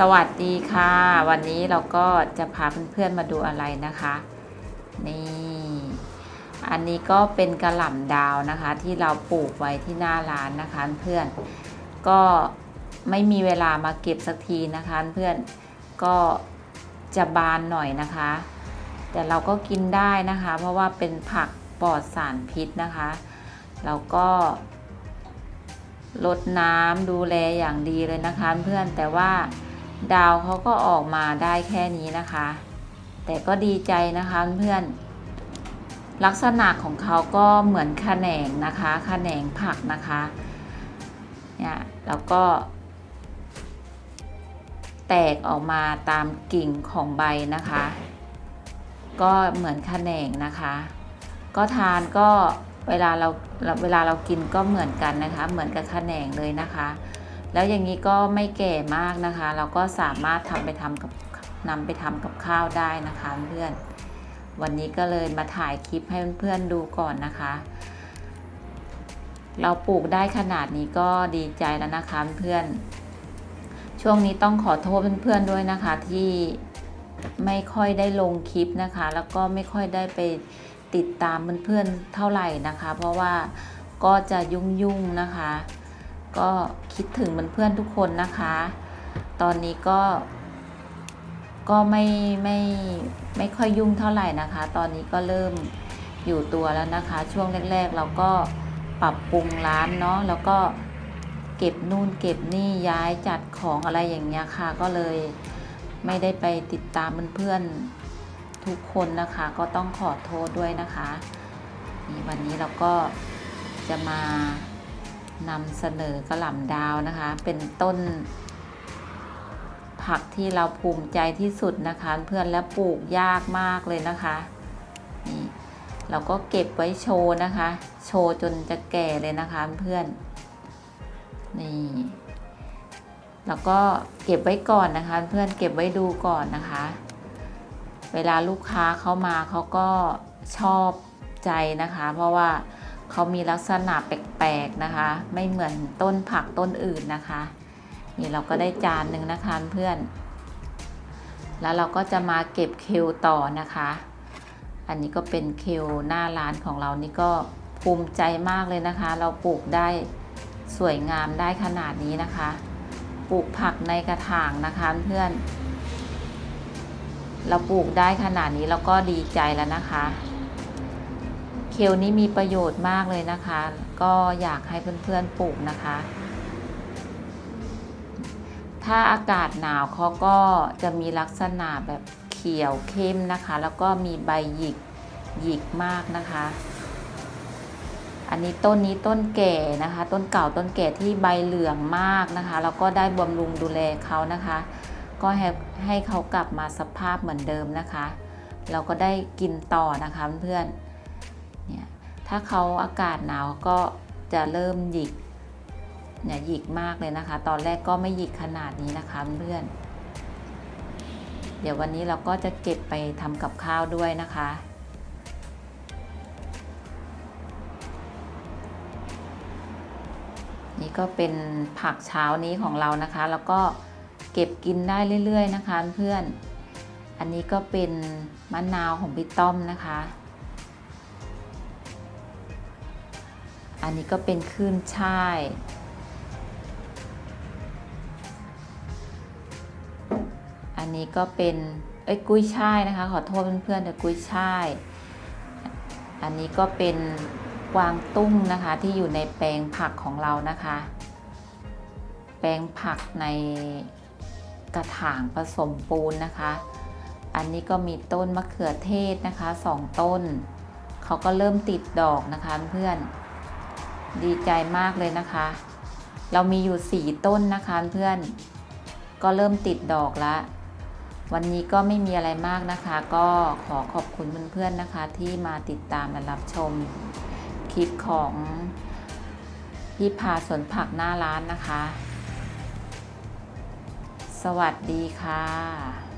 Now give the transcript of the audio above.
สวัสดีค่ะ วันนี้เราก็จะพาเพื่อนๆมาดูอะไรนะคะ นี่ อันนี้ก็เป็นกระหล่ำดาวนะคะ ที่เราปลูกไว้ที่หน้าร้านนะคะเพื่อนก็ไม่มีเวลามาเก็บสักทีนะคะเพื่อนก็จะบานหน่อยนะคะ แต่เราก็กินได้นะคะ เพราะว่าเป็นผักปลอดสารพิษนะคะแล้วก็ลดน้ำดูแลอย่างดีเลยนะคะเพื่อนแต่ว่า ดาวเขาก็ออกมาได้แค่นี้นะคะ แต่ก็ดีใจนะคะเพื่อนลักษณะของเขาก็เหมือนขแขนงนะคะขแขนงผักนะคะเนี่ยแล้วก็ แตกออกมาตามกิ่งของใบนะคะ ก็เหมือนขแขนงนะคะ ก็ทานก็เวลาเราเวลาเรากินก็เหมือนกันนะคะ เหมือนกับขแขนงเลยนะคะ แล้วอย่างนี้ก็ไม่แก่มากนะคะ เราก็สามารถทำไปทำกับนำไปทำกับข้าวได้นะคะเพื่อน วันนี้ก็เลยมาถ่ายคลิปให้เพื่อนๆดูก่อนนะคะ เราปลูกได้ขนาดนี้ก็ดีใจแล้วนะคะเพื่อน ช่วงนี้ต้องขอโทษเพื่อนๆด้วยนะคะที่ไม่ค่อยได้ลงคลิปนะคะ แล้วก็ไม่ค่อยได้ไปติดตามเพื่อนๆเท่าไหร่นะคะ เพราะว่าก็จะยุ่งๆนะคะ ก็คิดถึงเพื่อนๆทุกคนนะคะ ตอนนี้ก็ก็ไม่ไม่ไม่ค่อยยุ่งเท่าไหร่นะคะ ตอนนี้ก็เริ่มอยู่ตัวแล้วนะคะ ช่วงแรก ๆ เราก็ปรับปรุงร้านเนาะแล้วก็เก็บนู่นเก็บนี่ย้ายจัดของอะไรอย่างเงี้ยค่ะ ก็เลยไม่ได้ไปติดตามเพื่อนๆทุกคนนะคะ ก็ต้องขอโทษด้วยนะคะ วันนี้เราก็จะมา นำเสนอกระหล่ำดาวนะคะ เป็นต้น ผักที่เราภูมิใจที่สุดนะคะ เพื่อนและปลูกยากมากเลยนะคะนี่เราก็เก็บไว้โชว์นะคะ โชว์จนจะแก่เลยนะคะเพื่อนนี่แล้วก็เก็บไว้ก่อนนะคะ เพื่อนเก็บไว้ดูก่อนนะคะ เวลาลูกค้าเข้ามาเขาก็ชอบใจนะคะ เพราะว่า เขามีลักษณะแปลกๆนะคะ ไม่เหมือนต้นผักต้นอื่นนะคะ นี่เราก็ได้จานหนึ่งนะคะเพื่อน แล้วเราก็จะมาเก็บเคลต่อนะคะ อันนี้ก็เป็นเคลหน้าร้านของเรานี่ก็ภูมิใจมากเลยนะคะ เราปลูกได้สวยงามได้ขนาดนี้นะคะ ปลูกผักในกระถางนะคะเพื่อน เราปลูกได้ขนาดนี้เราก็ดีใจแล้วนะคะ เคลนี้มีประโยชน์มากเลยนะคะ ก็อยากให้เพื่อนๆปลูกนะคะ ถ้าอากาศหนาวเขาก็จะมีลักษณะแบบเขียวเข้มนะคะ แล้วก็มีใบหยิกหยิกมากนะคะ อันนี้ต้นนี้ต้นแก่นะคะ ต้นเก่าต้นแก่ที่ใบเหลืองมากนะคะ แล้วก็ได้บำรุงดูแลเขานะคะ ก็ให้ให้เขากลับมาสภาพเหมือนเดิมนะคะ เราก็ได้กินต่อนะคะเพื่อน ถ้าเขาอากาศหนาวก็จะเริ่มหยิกเนี่ยหยิกมากเลยนะคะ ตอนแรกก็ไม่หยิกขนาดนี้นะคะเพื่อน เดี๋ยววันนี้เราก็จะเก็บไปทำกับข้าวด้วยนะคะนี่ก็เป็นผักเช้านี้ของเรานะคะ แล้วก็เก็บกินได้เรื่อย ๆ นะคะเพื่อน อันนี้ก็เป็นมะนาวของพี่ต้อมนะคะ อันนี้ก็เป็นขึ้นช่าย อันนี้ก็เป็นเอ้ยกุ้ยช่ายนะคะ ขอโทษเพื่อนๆแต่กุ้ยช่าย อันนี้ก็เป็นกวางตุ้งนะคะที่อยู่ในแปลงผักของเรานะคะ แปลงผักในกระถางผสมปูนนะคะ อันนี้ก็มีต้นมะเขือเทศนะคะสองต้น เขาก็เริ่มติดดอกนะคะเพื่อน ดีใจมากเลยนะคะ เรามีอยู่สี่ต้นนะคะเพื่อน ก็เริ่มติดดอกล้ววันนี้ก็ไม่มีอะไรมากนะคะ ก็ขอขอบคุณเพื่อนๆนะคะ ที่มาติดตามและรับชมคลิปของพี่พาสวนผักหน้าร้านนะคะ สวัสดีค่ะ